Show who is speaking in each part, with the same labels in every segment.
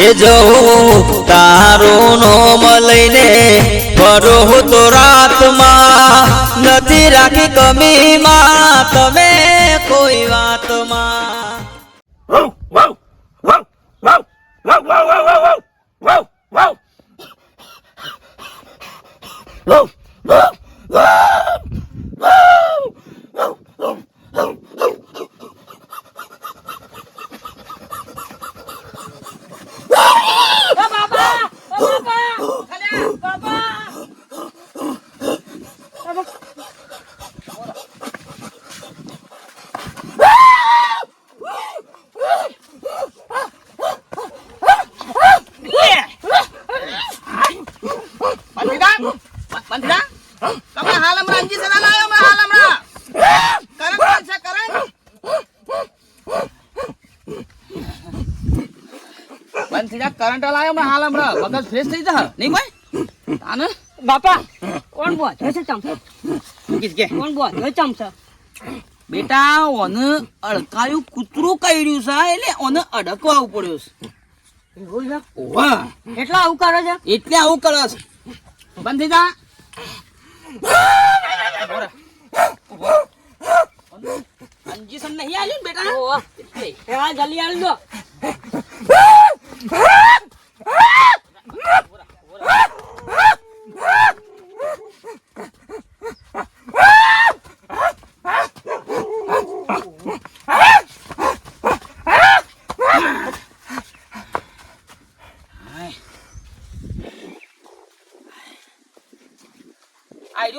Speaker 1: એ જવું તારું નોમ લઈને ફરો તો રાતમાં નથી રાખી કમીમાં તમે કોઈ વાતમાં
Speaker 2: બંધીરા બંધીરા તમે હાલ હમણાં અંજી સલાહ લાયો હમણાં હાલ હમણાં કરંટ કોણ છે કરંટ બંધીરા કરંટ લાયો મે હાલ હમણાં મગજ ફ્રેશ થઈ જા. નહીં કોઈ તાને?
Speaker 3: બાપા કોણ બોલ? છે ચમચા?
Speaker 2: કિસ કે?
Speaker 3: કોણ બોલ? છે ચમચા?
Speaker 2: બેટા ઓને અડકાયું કૂતરું કર્યું છે એટલે ઓને અડકવા પડ્યો છે.
Speaker 3: એવું છે?
Speaker 2: ઓવા.
Speaker 3: એટલે આવું કરે છે?
Speaker 2: એટલે આવું કરે છે. બંધ થઈ જા. અંજીસન નહીં આવ્યું બેટા.
Speaker 3: એ જલ્દી આલી દો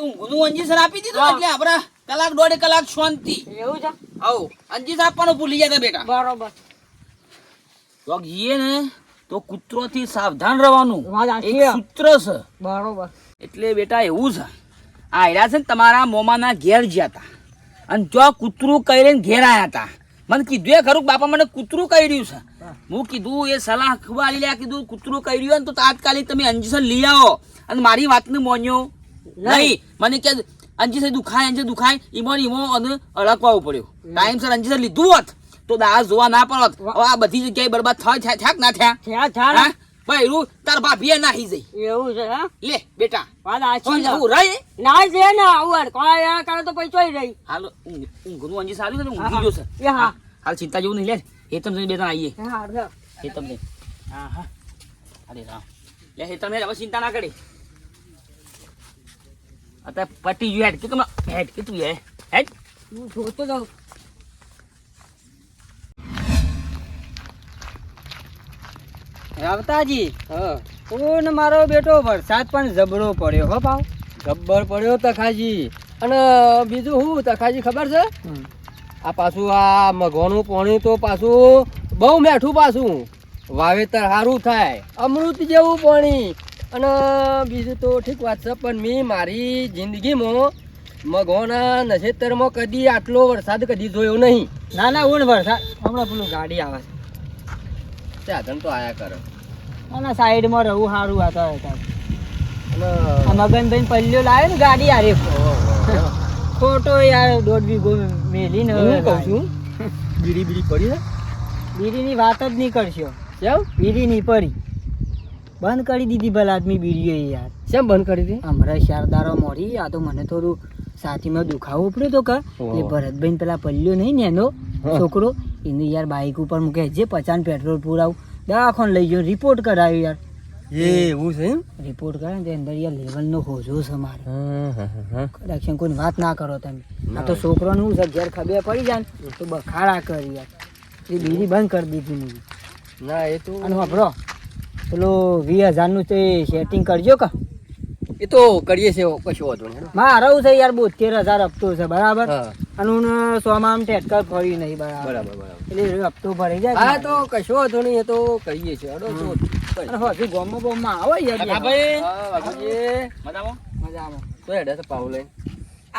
Speaker 2: ઊંઘનું અંજીસન આપી દીધું એટલે આપણે કલાક દોઢ કલાક શાંતિ.
Speaker 3: એવું છે?
Speaker 2: આવો અંજીસન આપવાનું ભૂલી ગયા બેટા.
Speaker 3: બરોબર.
Speaker 2: તો જઈએ ને તો કૂતરોથી સાવધાન રહેવાનું. એક. સૂત્ર છે.
Speaker 3: બરોબર.
Speaker 2: એટલે બેટા એવું છે. આ આવ્યા છે ને તમારા મોમાના ઘેર જ્યાં હતા. અને જો કૂતરું કરીને ઘેર આવ્યા હતા. મને કીધું એ ખરું બાપા મને કૂતરું કર્યું છે. હું. કીધું એ સલાહ ખવાલી લે કીધું કૂતરું કર્યું ને તો તાત્કાલિક તમે અંજેશન લઈ આવો. અને મારી વાતને મોન્યો. નહીં. મને કે અંજીસર દુખાય અંજે દુખાય. ઈમો ઈમો અને અડકવાવું પડ્યું. ટાઈમસર અંજેશન લીધું હોત. તો દાસ જોવા ના પડત. હવે આ બધી જગ્યાએ બરબાદ થાય થયા ના થયા?
Speaker 3: થયા થયા
Speaker 2: હા? ભાઈ રૂ તાર ભાભીએ નાહી જઈ.
Speaker 3: એવું છે
Speaker 2: લે બેટા.
Speaker 3: વાત સાચી
Speaker 2: પણ
Speaker 3: છે.
Speaker 2: આવું રહે?
Speaker 3: ના છે ને આવું આ કરે તો પૈસો રહી
Speaker 2: હાલ ઊંઘ- ઊંઘનું અંજી સારું છે ને? ઊંઘી ગયો છે.
Speaker 3: એ હા.
Speaker 2: હાલ ચિંતા જેવું નહીં લે. હેતમ તમને બે ત્રણ આવીએ
Speaker 3: હા હા.
Speaker 2: હેતમ જઈને હા હા. અરે રામ. લે હેતમ હવે ચિંતા ના કરી. અત્યારે પટી ગયું હેડ. કે તમે હેડ કે તું હેડ.
Speaker 3: હું જોતો જાઉં. રાવતાજી હું. ને મારો બેટો? વરસાદ પણ જબરો પડ્યો હો ભાવ
Speaker 4: જબ્બર પડ્યો તખાજી. અને બીજું શું તખાજી ખબર છે? આ પાછું આ મઘોનું પાણી તો પાછું બહુ મેઠું પાછું. વાવેતર સારું થાય. અમૃત જેવું પાણી. અને બીજું તો ઠીક વાત છે પણ મેં મારી જિંદગીમાં મઘોના નક્ષત્રમાં કદી આટલો વરસાદ કદી જોયો નહીં.
Speaker 3: ના ના હું વરસાદ. હમણાં પેલું ગાડી આવે છે.
Speaker 4: સાધન તો આયા કરે.
Speaker 3: અને સાઈડમાં રહું સારું આ તો મગનભાઈ પલ્લ્યો લાવ્યો ને ગાડી આરે ખોટો યાર દોઢ વીઘો મેલીને
Speaker 4: હું કહું છું? બીડી બીડી પડી
Speaker 3: બીડીની વાત જ નહીં કરશો.
Speaker 4: કેમ?
Speaker 3: બીડી નહીં પડી. બંધ કરી દીધી ભલા આદમી બીડીએ યાર.
Speaker 4: કેમ બંધ કરી દીધી?
Speaker 3: હમણાં શારદારો મોરી આ તો મને થોડું સાથીમાં દુખાવો પડ્યો તો કે. એ ભરતભાઈ પેલા પલ્લ્યો નહીં ને એનો છોકરો એને યાર બાઇક ઉપર મૂકે જે પચાન પેટ્રોલ પુરાવું. દવાખાને લઈ ગયો રિપોર્ટ કરાવ્યો યાર.
Speaker 4: એવું છે એમ?
Speaker 3: રિપોર્ટ કરે ને અંદર યાર લેવલનો હોજો છે મારે. કદાચ કોઈ વાત ના કરો તમે. આ તો છોકરાનું શું છે ઘેર ખબે પડી જાય ને તો બખાડા કરી યાર. એ બીજી બંધ કરી દીધી મેં
Speaker 4: ના એ તો
Speaker 3: અને વાપરો. પેલો વીસ હજારનું તે સેટિંગ કરજો કે.
Speaker 4: એ તો કરીએ છે કશું વાંધો
Speaker 3: મારે છે યાર બોતેર હજાર હપ્તો છે બરાબર? અને હું સોમાં આમ ટેટકર ફરી નહીં બરાબર.
Speaker 4: બરાબર બરાબર.
Speaker 3: એટલે હપ્તો ભરી જાય.
Speaker 4: હા તો કશો વાંધો નહીં એ તો કહીએ છીએ. અડો તો
Speaker 3: હજુ ગોમમાં બોમમાં આવે યાર.
Speaker 2: કાકાભાઈ. મજામાં?
Speaker 3: મજામાં.
Speaker 4: તો હેડે છે પાવ લઈને.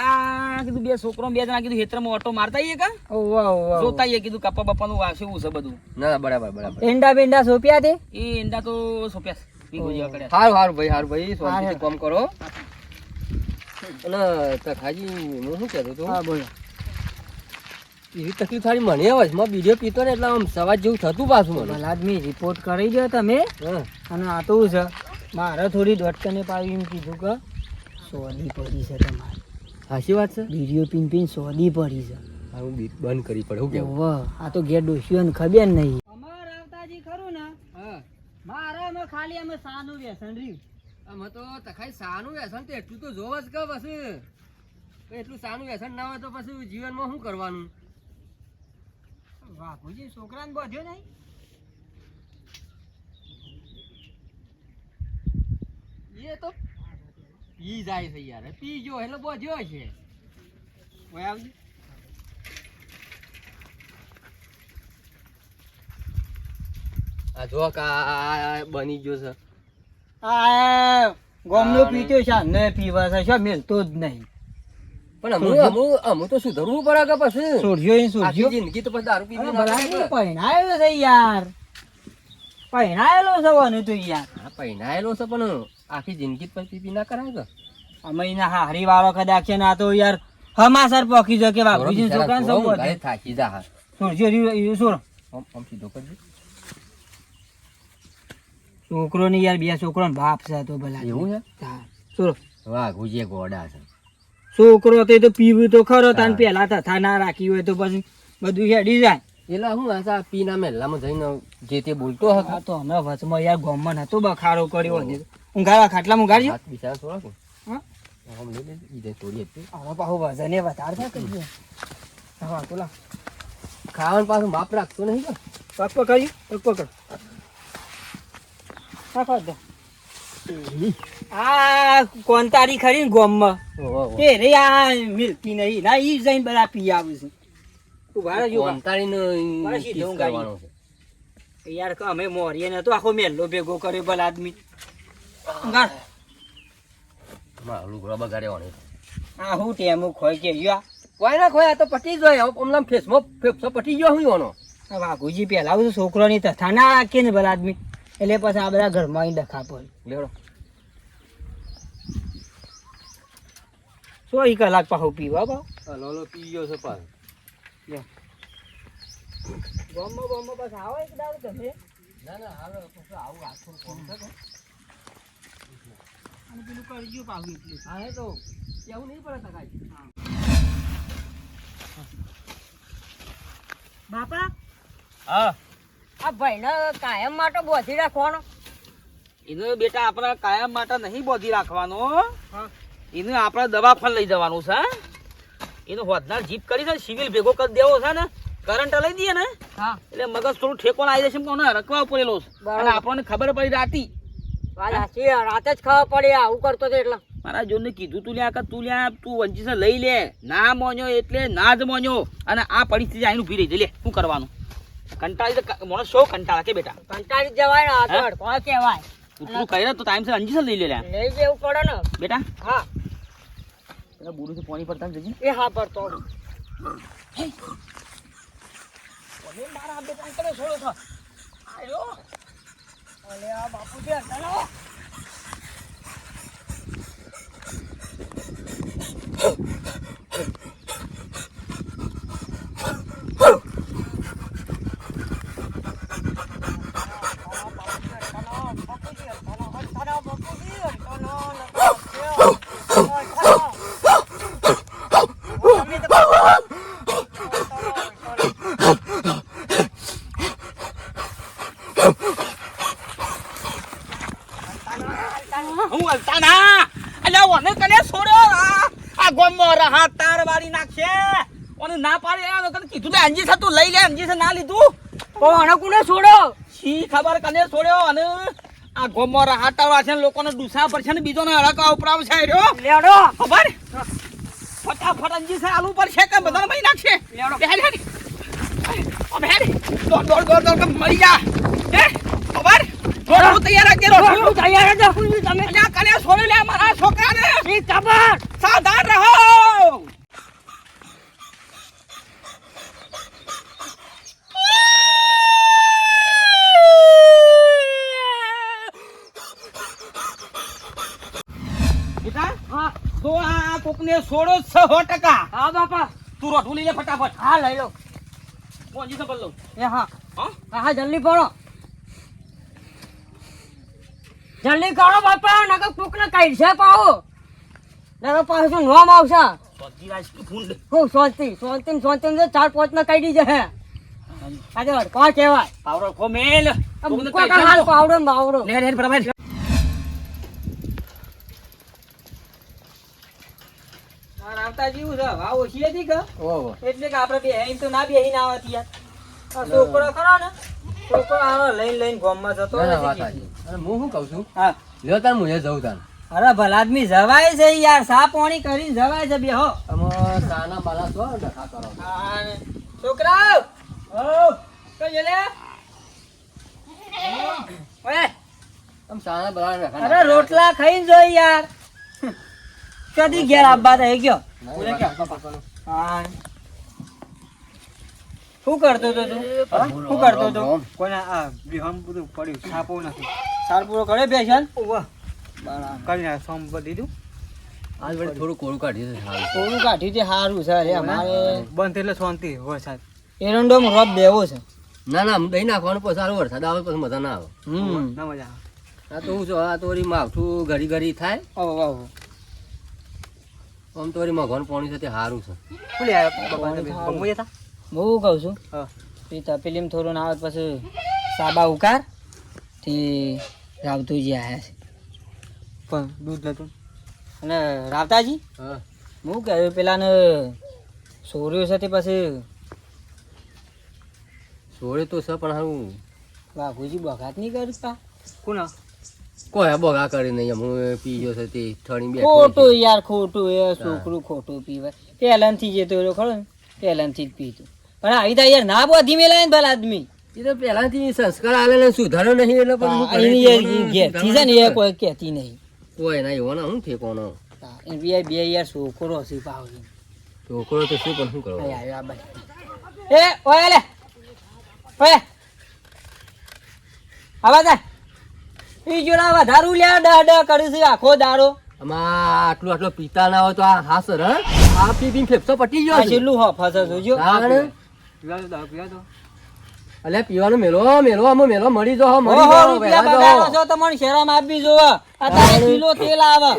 Speaker 2: આ કીધું બે છોકરો બે જણા કીધું હેતરમાં ઓટો મારતા આવીએ કા?
Speaker 3: ઓવા ઓવા
Speaker 2: જોતા કીધું કપા નું વાસે છે બધું.
Speaker 4: ના બરાબર બરાબર.
Speaker 3: એંડા બેંડા સોપ્યા તે?
Speaker 2: એ ઈંડા તો સોપ્યા
Speaker 4: હારું હારું ભાઈ સારું ભાઈ.
Speaker 3: હા,
Speaker 4: કામ કરો. અને તખાજી હું શું કહેતો હતો?
Speaker 3: હા બોલો.
Speaker 4: એવી તકલીફ થાળી મને આવે છે. મેં બીડીઓ પીતો ને એટલે આમ સવાર જેવું થતું પાછું મને.
Speaker 3: ભલા રિપોર્ટ કરી દો તમે. અને આ તો છે? મારે થોડી દોટકને પાવી એમ કીધું કે સોદી પડી છે તમારે.
Speaker 4: સાચી વાત છે?
Speaker 3: વીડિયો પીન પીન સોદી પડી છે.
Speaker 4: હા હું બી- બંધ કરી પડે કે કેવું?
Speaker 3: ઓવ, આ તો ઘેર ડોસ્યું ખબર નહીં. અમાર આવતાજી ખરું ને?
Speaker 4: હા.
Speaker 3: મારે અમે ખાલી અમે સાનું વ્યસન રહ્યું.
Speaker 4: અમે તો તખાઈ સાનું વ્યસન તો એટલું તો જોવા જ કે પછી. એટલું સાનું વ્યસન ના હોય તો પછી જીવનમાં શું કરવાનું?
Speaker 3: બાપુજી છોકરાને બધ્યો નહીં?
Speaker 4: એ તો પી જાય છે યાર પી જો એટલે બોજ્યો છે. કોઈ આવજો. આ જો કા બની ગયો છે.
Speaker 3: આ ગોમનો પીતો છે ને પીવા છે શું મેલતો જ નહીં.
Speaker 4: પણ અમુ અમુ અમુ તો સુધરવું પડે કે પછી?
Speaker 3: સોરજો એ
Speaker 4: આખી જિંદગી તો પછી દારૂ પી ના
Speaker 3: ભલા
Speaker 4: કરે કે.
Speaker 3: પહેણાયેલો છે યાર. પહેણાયેલો છે વાનું તો યાર.
Speaker 4: હા પહેણાયેલો છે પણ આખી જિંદગી પછી પી પી ના કરાય કે.
Speaker 3: અમે એના હારી વાળો કદાચ છે ને તો યાર હમાસર પોકી જો કે બાપુજી છોકરાને સૌ
Speaker 4: થાકી જા હા.
Speaker 3: રહ્યું સોર.
Speaker 4: આમ આમ સીધો કરજો.
Speaker 3: છોકરો ને યાર બે છોકરો બાપ છે તો ભલા.
Speaker 4: એવું છે?
Speaker 3: હા, સોર.
Speaker 4: વાહ ગુજે ગોડા છે.
Speaker 3: છોકરો તો એ તો પીવું તો ખરો તાન. પેલા તથા ના રાખી હોય તો પછી બધું હેડી જાય.
Speaker 4: એટલે હું આ પીના મેલામાં જઈને જે તે બોલતો હતો?
Speaker 3: તો અમે વચમાં યાર ગોમમાં નતો બખારો કર્યો. હતી ઊંઘાડા ખાટલામાં ઊંઘાડજો
Speaker 4: બિચારા થોડા હતી. ખાવાનું પાછું માપ રાખતો નહીં
Speaker 3: પગ પકડ્યું? પગ પકડ. રાખો આ કોંતારી ખરી ને ગોમમાં. તે રે આ મિલતી નહીં. ના ઈ જઈને બધા પી આવું છે. તું રહેજો
Speaker 4: જો. છે.
Speaker 3: યાર અમે મોરીએ ને તો આખો મેલ્લો ભેગો કર્યો ભલા આદમી.
Speaker 4: લુગડો બગાડ્યો ને
Speaker 3: આ હું ટેમો ખોઈ કે યો
Speaker 4: કોઈ ના આ તો પટી ગયો હવે હમણાં ફેસમાં ફેફસો પટી ગયો હું
Speaker 3: વાઘુજી પેલા બધું છોકરોની તથા ના કે ને ભલા આદમી. એટલે પછી આ બધા ઘરમાં આવીને ડખા પડે.
Speaker 4: લેવડો.
Speaker 3: સો એક કલાક પાછો પીવા બા
Speaker 4: આ લોલો પી ગયો છે પાછો.
Speaker 3: ગોમમાં ગોમમાં બસ આવો એક દાડો તમે.
Speaker 4: ના ના હાલો પછી આવું આખો કોમ છે
Speaker 3: અને પેલું કરજો પાછું એટલે.
Speaker 4: હા હે તો કેવું નહીં પડે તકાય
Speaker 3: બાપા.
Speaker 2: હા.
Speaker 3: આ ભાઈને કાયમ માટે બોધી રાખવાનો?
Speaker 2: એને બેટા આપણા કાયમ માટે નહીં બોધી રાખવાનો. એને આપણે દવાખાને લઈ જવાનું છે એનો હોદનાર જીપ કરી છે સિવિલ ભેગો કરી દેવો છે ને કરંટ લઈ દઈએ ને
Speaker 3: હા.
Speaker 2: એટલે મગજ થોડું ઠેકો આવી જશે કોને રકવા પડેલો છે. અને આપણને ખબર પડી રાતી.
Speaker 3: રાતે જ ખબર પડે આવું કરતો હતો એટલે.
Speaker 2: મારા જોને કીધું તું લ્યા કે તું લ્યા તું વંચી લઈ લે. ના મોન્યો એટલે ના જ મોન્યો અને આ પરિસ્થિતિ આઈને ઊભી રહી લે શું કરવાનું? કંટાળી તો માણસ શો કંટાળા કે બેટા?
Speaker 3: કંટાળી જવાય ને
Speaker 2: આગળ
Speaker 3: કોણ કહેવાય.
Speaker 2: તું કહે ને તો ટાઈમ છે અંજી લઈ લે
Speaker 3: લઈ જવું પડે ને.
Speaker 2: બેટા?
Speaker 3: હા.
Speaker 2: પેલા બુરું થી પાણી પડતા જજે.
Speaker 3: એ હા પડતો
Speaker 2: મારા બેટા કરે છોડો છો. આયો.
Speaker 3: અલે આ બાપુજી હટાડો.
Speaker 2: હું હલતા ના અલ્યા ઓને કને છોડ્યો આ આ ગોમમાં રહા તાર વાળી નાખશે ઓને ના પાડે આ તને કીધું લે અંજી છે તું લઈ લે અંજી છે ના લીધું.
Speaker 3: કોણે કોને છોડો
Speaker 2: શી ખબર કને છોડ્યો? અને આ ગોમમાં રહા તાર છે ને લોકોને ડૂસા પર છે ને બીજોને હળકા ઉપરાવ છે રહ્યો
Speaker 3: લેડો.
Speaker 2: ખબર? ફટાફટ અંજી છે આલુ પર છે કે બધા મહી નાખશે?
Speaker 3: લેડો.
Speaker 2: બે લે હેડ ઓમ દોડ દોડ દોડ દોડ કે મરી જા. હે? ખબર? હું તૈયાર
Speaker 3: તમે
Speaker 2: અલ્યા કને છોડી લે મારા છોકરાને?
Speaker 3: ઈ ખબર
Speaker 2: સાવધાન રહો. છોડો સો ટકા.
Speaker 3: હા બાપા.
Speaker 2: તું રોટું લઈ લે ફટાફટ.
Speaker 3: હા લઈ લો
Speaker 2: અંજીસા પર લઉં.
Speaker 3: એ હા.
Speaker 2: હા?
Speaker 3: હા જલ્દી પડો જલ્દી કરો બાપા. નકર કોકને કાઢી છે પાહો. નકર પાછું નોમ આવશે? હું શાંતિ શાંતિ શાંતિ ને ચાર પાંચ ને કાઢી જશે. આજે કોણ કહેવાય?
Speaker 2: પાવડો ખો મેલ.
Speaker 3: પાવડો. પાવડો.
Speaker 2: લે લે બરાબર
Speaker 3: રામતાજી હું છે. ભાવ ઓછી હતી કે
Speaker 4: ઓહો
Speaker 3: એટલે કે આપણે બે તો ના બેહીને આવતી યાર છોકરો ખરો ને? છોકરો આનો લઈને લઈને ગોમમાં જતો.
Speaker 4: અને હું શું કહું છું?
Speaker 3: હા.
Speaker 4: લ્યો તાર મુજે જઉં તાર.
Speaker 3: અરે ભલા આદમી જવાય છે યાર. સા પાણી કરીને જવાય છે બે
Speaker 4: અમો સાના બાલા તો ડખા કરો.
Speaker 3: છોકરાઓ! તો જલે ઓય.
Speaker 4: તમ સાના બાલા ડખા
Speaker 3: અરે રોટલા ખાઈને જોઈ યાર. કદી ઘેર આબા થઈ ગયો. શું કરતો તો? તું શું કરતો તો.
Speaker 5: કોના આ વિહમ બધું પડ્યું છાપો નથી.
Speaker 3: સાર પૂરો કરે બેસન
Speaker 5: કરી નાખ સોમ પર દીધું.
Speaker 4: આજ વળી થોડું કોળું કાઢી છે.
Speaker 3: થોડું કાઢ્યું છે સારું છે અમારે
Speaker 5: બંધ એટલે શાંતિ વરસાદ
Speaker 3: એરંડોમાં રોપ દેવો છે.
Speaker 4: ના ના દહીં નાખવાનું પછી સારું વરસાદ આવે પછી મજા ના આવે.
Speaker 3: હમ.
Speaker 5: ના મજા
Speaker 4: આ તો હું છું આ તો માવઠું ઘડી ઘડી થાય.
Speaker 3: આવો આવો
Speaker 4: આમ તો વળી મગવાનું પાણી છે. તે સારું છે
Speaker 5: ખુલી આવ્યા બમુ
Speaker 3: હું કહું છું.
Speaker 5: હા.
Speaker 3: એ તપેલીમાં થોડું ના આવે પછી સાબા ઉકારથી રાવતુજી આવ્યા છે.
Speaker 5: પણ દૂધ નતું.
Speaker 3: અને રાવતાજી?
Speaker 4: હું.
Speaker 3: કહ્યું પેલાને સોર્યો છે તે પછી
Speaker 4: સોળે તો છે પણ હારું.
Speaker 3: બાપુજી બગાત નહીં કરતા?
Speaker 5: કોના?
Speaker 4: કોઈ બોગા કરી નહીં હું પી ગયો છે તે ઠણી બે
Speaker 3: ખોટું યાર ખોટું એ છોકરું ખોટું પીવે પહેલાંથી જતો રહ્યો ખરો પહેલાંથી જ પીતું પણ આવી તા યાર ના બો ધીમે લાય ને ભલા આદમી.
Speaker 4: એ તો પહેલાથી સંસ્કાર આલે ને સુધારો નહીં એટલે પણ કરે?
Speaker 3: ઘેરથી છે ને એ કોઈ કહેતી નહીં.
Speaker 4: કોઈ ના એવો ના હું ઠેકોનો
Speaker 3: એ બે બે યાર છોકરો હશે પાવજી
Speaker 4: છોકરો તો શું પણ શું
Speaker 3: બાજુ. એ ઓય લે. ઓય. આવા જા ઈ જોડા વધારું લ્યા ડ ડ કરે છે આખો દાડો.
Speaker 4: આમાં આટલું આટલું પીતા ના હોય તો આ હા? સર આ પી પી ફેફસો પટી ગયો
Speaker 3: છેલ્લું હો જોજો.
Speaker 4: પીવાનો મેલો મેલો મેલો મળી જો મળી
Speaker 3: ઓહો
Speaker 4: જાઓ,
Speaker 3: રૂપિયા બગાડો છો તમને શરમ આપવી જોવે. આ તારે કિલો તેલ આવે.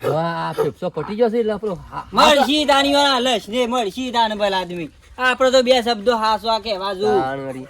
Speaker 4: આ ફેફસો પટી ગયો છે એટલે આપણો
Speaker 3: મળશી તાણીઓના લશ ને મળશી તાણ ભલા આદમી. આપણે તો બે શબ્દો હાસવા કહેવા જો
Speaker 4: તાણ વળી.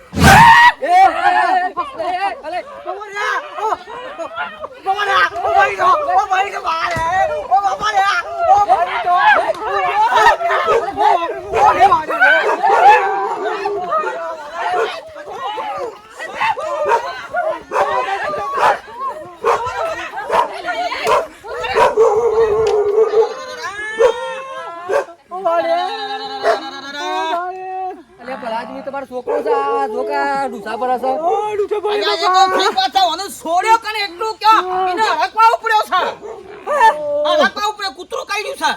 Speaker 4: અલ્યા પેલા આદમી તમારો છોકરો છે આ જોકા ડૂસા પર હશે.
Speaker 2: છોડ્યો કને એટલું કયો? એને હરકવા ઉપડ્યો છે હરકવા ઉપડ્યો કૂતરું કાઢ્યું છે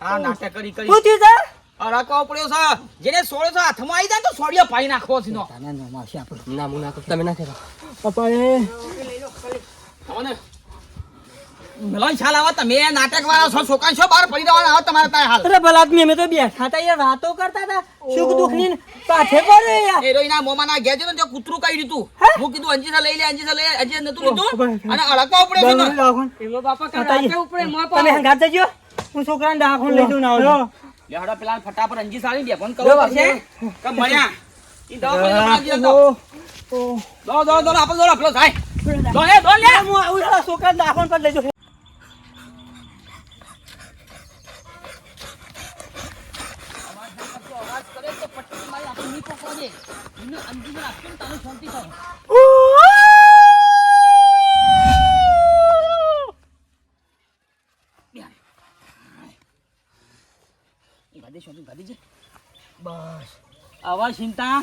Speaker 2: આ નાટક કરી કરી.
Speaker 3: શું થયું છે
Speaker 2: હરકવા ઉપડ્યો છે જેને છોડ્યો છે હાથમાં આવી જાય તો છોડ્યો ભાઈ નાખો છે નો
Speaker 4: ના ના. તમે ના.
Speaker 2: તમે નાટક વાળા છો છોકરા છો બહાર પડી દેવાના આવે તમારે ત્યાં હાલ.
Speaker 3: અરે ભલા આદમી અમે તો બેઠા હતા યાર વાતો કરતા હતા. સુખ દુઃખની પડે યાર.
Speaker 2: કૂતરું કાઢી દીધું. હું? કીધું અંજીસા લઈ લે અંજીસા લઈ લે. અંજીસા નતું લીધું? અને હળકવા ઉપડે છે ને.
Speaker 3: બાપા કાંઈ ઉપડે તમે હંગાત જજો. હું છોકરાને દાખલ લઈ જઉં ના આવું.
Speaker 2: લે. હડા પેલા ફટાફટ અંજીસા આવી દે પણ કરવું પડશે કે મળ્યા ઈ. દો દો દો આપણે દો પેલો થાય દો લે દો લે.
Speaker 3: હું આવું
Speaker 2: બસ આવા ચિંતા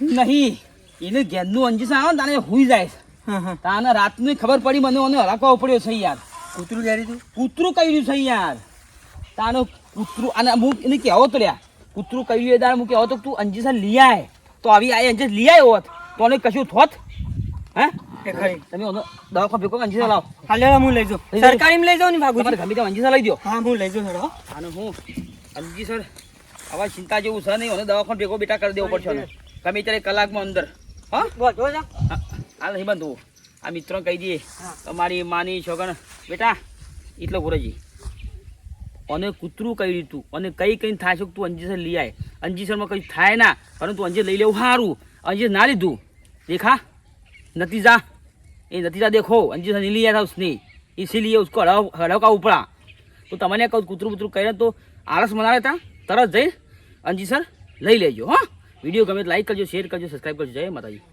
Speaker 2: નહીં એને ઘેરનું અંજીસા આવે ને તાને હુઈ જાય. તાને રાતની ખબર પડી મને મને હરાકવા પડ્યો છે યાર.
Speaker 5: કૂતરું ઘેરી તું?
Speaker 2: કૂતરું છે યાર. તાનો કૂતરું અને હું એને કહેવો તો લ્યા. કૂતરું કહ્યું એ દાડ હું કહેવો તો તું અંજીસા લઈ આય તો આવી આ અંજીસ લઈ આવ્યો હોત તો એને કશું થોત? હે?
Speaker 3: એ ખરી.
Speaker 2: તમે ઓનો દવાખાને ભેગો અંજીસા લાવો.
Speaker 3: હાલે હું લઈ જાઉં. સરકારીમાં લઈ જાઉં ને
Speaker 2: તમારે
Speaker 3: ભાગુજી
Speaker 2: ગમે ત્યાં અંજીસા લઈ દો
Speaker 3: હા હું લઈ જાઉં સર
Speaker 2: અને હું અંજીસર હવે ચિંતા જેવું છે નહીં અને દવાખાને ભેગો બેટા કરી દેવો પડશે. ગમે ત્યારે કલાકમાં અંદર હા?
Speaker 5: બોલ જો.
Speaker 2: હાલ નહીં બંધવું આ મિત્રો કહી દઈએ તમારી માની છોકરા બેટા એટલો ગુરુજી. અને કૂતરું કહી દીધું અને કઈ કઈ થાય છે કે તું અંજીસર લઈ આય અંજીસરમાં કંઈ થાય ના પરંતુ અંજીર લઈ લેવું સારું અંજીર ના લીધું देखा नतीजा ये नतीजा देखो अंजी से नहीं लिया था उसने इसीलिए उसको हड़ाव हड़ाव का उपड़ा તો તમને કહું કૂતરું કૂતરું કહે તો આળસ મનાવે તા તરત જઈ અંજી સર લઈ લેજો હા વિડીયો ગમે તો લાઈક કરજો શેર કરજો સબસ્ક્રાઈબ કરજો જય માતાજી